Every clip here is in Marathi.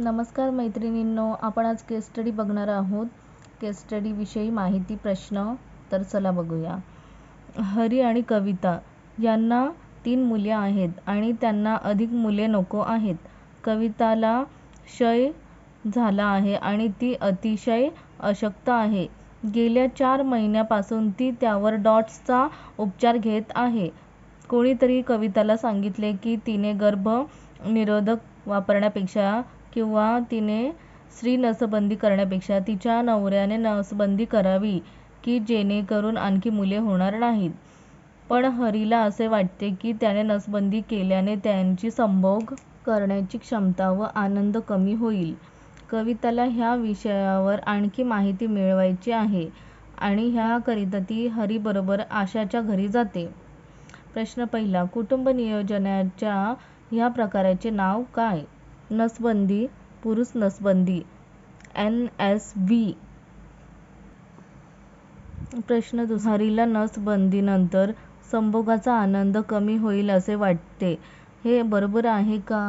नमस्कार मैत्रिणींनो आपण आज केस स्टडी बघणार आहोत. केस स्टडीविषयी माहिती प्रश्न तर चला बघूया. हरी आणि कविता यांना तीन मुले आहेत आणि त्यांना अधिक मुले नको आहेत. कविताला क्षय झाला आहे आणि ती अतिशय अशक्त आहे. गेल्या चार महिन्यापासून ती त्यावर डॉट्सचा उपचार घेत आहे. कोणीतरी कविताला सांगितले की तिने गर्भ निरोधक वापरण्यापेक्षा किंवा तिने स्त्री नसबंदी करण्यापेक्षा तिच्या नवऱ्याने नसबंदी करावी की जेणेकरून आणखी मुले होणार नाहीत. पण हरीला असे वाटते की त्याने नसबंदी केल्याने त्यांची संभोग करण्याची क्षमता व आनंद कमी होईल. कविताला ह्या विषयावर आणखी माहिती मिळवायची आहे आणि ह्याकरिता ती हरीबरोबर आशाच्या घरी जाते. प्रश्न पहिला कुटुंब नियोजनाच्या ह्या प्रकाराचे नाव काय? नसबंदी पुरुष नसबंदी एन एस बी. प्रश्न दुसारीला नसबंदीनंतर संभोगाचा आनंद कमी होईल असे वाटते. हे बरोबर आहे का?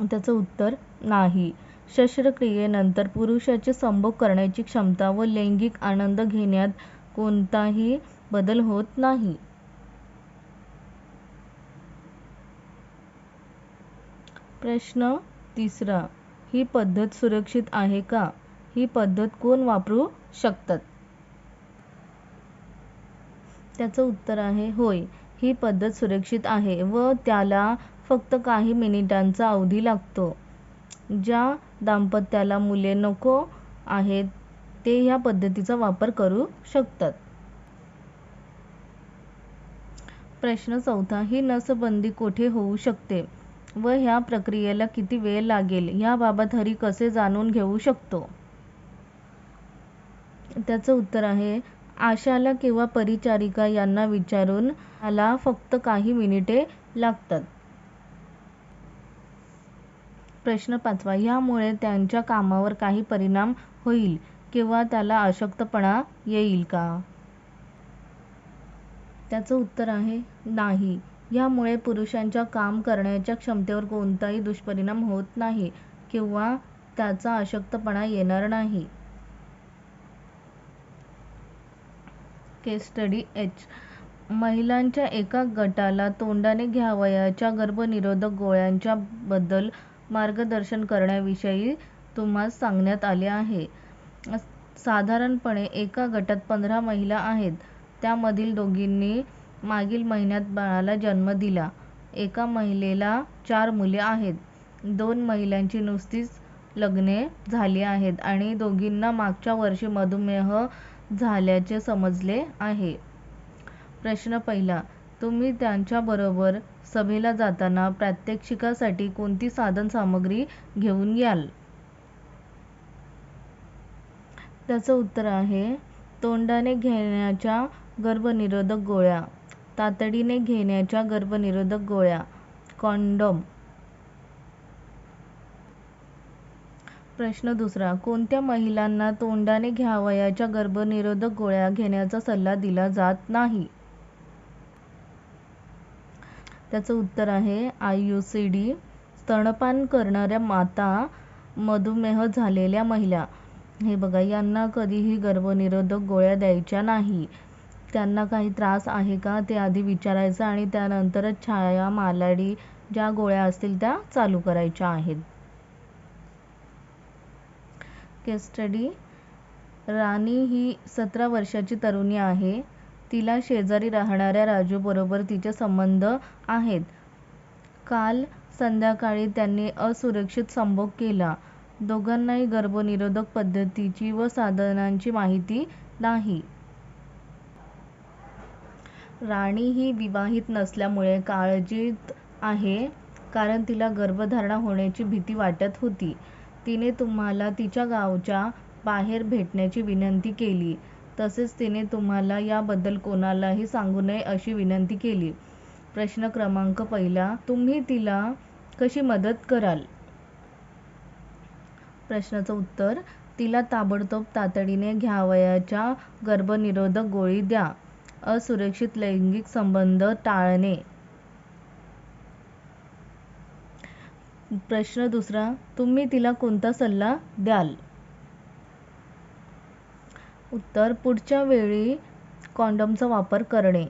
त्याचं उत्तर नाही. शस्त्रक्रियेनंतर पुरुषाचे संभोग करण्याची क्षमता व लैंगिक आनंद घेण्यात कोणताही बदल होत नाही. प्रश्न तिसरा ही पद्धत सुरक्षित आहे का? ही पद्धत कोण वापरू शकतात? त्याचं उत्तर आहे होय ही पद्धत सुरक्षित आहे व त्याला फक्त काही मिनिटांचा अवधी लागतो. ज्या दाम्पत्याला मुले नको आहेत ते ह्या पद्धतीचा वापर करू शकतात. प्रश्न चौथा ही नसबंदी कोठे होऊ शकते? व ह्या प्रक्रियेला किती वेळ लागेल याबाबत हरी कसे जाणून घेऊ शकतो? त्याचं उत्तर आहे आशाला किंवा परिचारिका यांना विचारून त्याला फक्त काही मिनिटे लागतात. प्रश्न पाचवा यामुळे त्यांच्या कामावर काही परिणाम होईल किंवा त्याला अशक्तपणा येईल का? त्याचं उत्तर आहे नाही. यामुळे पुरुषांच्या काम करण्याच्या क्षमतेवर कोणताही दुष्परिणाम होत नाही किंवा त्याचा अशक्तपणा येणार नाही. Case study H. महिलांच्या एका गटाला तोंडाने घ्यावयाच्या गर्भनिरोधक गोळ्यांच्या बद्दल मार्गदर्शन करण्याविषयी तुम्हास सांगण्यात आले आहे. साधारणपणे एका गटात पंधरा महिला आहेत. त्यामधील दोघींनी मागील महिन्यात बाळाला जन्म दिला. एका महिलेला चार मुले आहेत. दोन महिलांची नुकतीच लग्ने झाली आहेत आणि दोघींना मागच्या वर्षी मधुमेह झाल्याचे समजले आहे. प्रश्न पहिला तुम्ही त्यांच्याबरोबर सभेला जाताना प्रात्यक्षिकासाठी कोणती साधन सामग्री घेऊन याल? त्याचं उत्तर आहे तोंडाने घेण्याच्या गर्भनिरोधक गोळ्या. तातडीने घेण्याच्या गर्भनिरोधक गोळ्या. कॉन्डोम. प्रश्न दुसरा. कोणत्या महिलांना तोंडाने घ्यावयाच्या गर्भनिरोधक गोळ्या घेण्याचा सल्ला दिला जात नाही? त्याचं उत्तर आहे आययुसीडी स्तनपान करणाऱ्या माता मधुमेह झालेल्या महिला. हे बघा यांना कधीही गर्भनिरोधक गोळ्या द्यायच्या नाही. त्यांना काही त्रास आहे का? ते आधी विचारायचं आणि त्यानंतरच छाया मालाडी ज्या गोळ्या असतील त्या चालू करायच्या आहेत. केस स्टडी राणी ही सतरा वर्षाची तरुणी आहे. तिला शेजारी राहणाऱ्या राजूबरोबर तिचे संबंध आहेत. काल संध्याकाळी त्यांनी असुरक्षित संभोग केला. दोघांनाही गर्भनिरोधक पद्धतीची व साधनांची माहिती नाही. राणी ही विवाहित नसल्यामुळे काळजीत आहे कारण तिला गर्भधारणा होण्याची भीती वाटत होती. तिने तुम्हाला तिच्या गावच्या बाहेर भेटण्याची विनंती केली. तसेच तिने तुम्हाला याबद्दल कोणालाही सांगू नये अशी विनंती केली. प्रश्न क्रमांक पहिला तुम्ही तिला कशी मदत कराल? प्रश्नाचं उत्तर तिला ताबडतोब तातडीने घ्यावयाच्या गर्भनिरोधक गोळी द्या. असुरक्षित लैंगिक संबंध टाळणे. प्रश्न दुसरा तुम्ही तिला कोणता सल्ला द्याल? उत्तर पुढच्या वेळी कॉन्डमचा वापर करणे.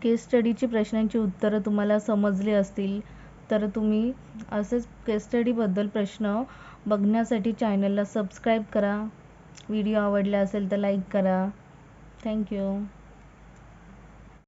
केस स्टडीची प्रश्नांची उत्तरं तुम्हाला समजली असतील तर तुम्ही असेच केस स्टडीबद्दल प्रश्न बघण्यासाठी चॅनलला सबस्क्राईब करा. व्हिडिओ आवडला असेल तर लाईक करा. थँक्यू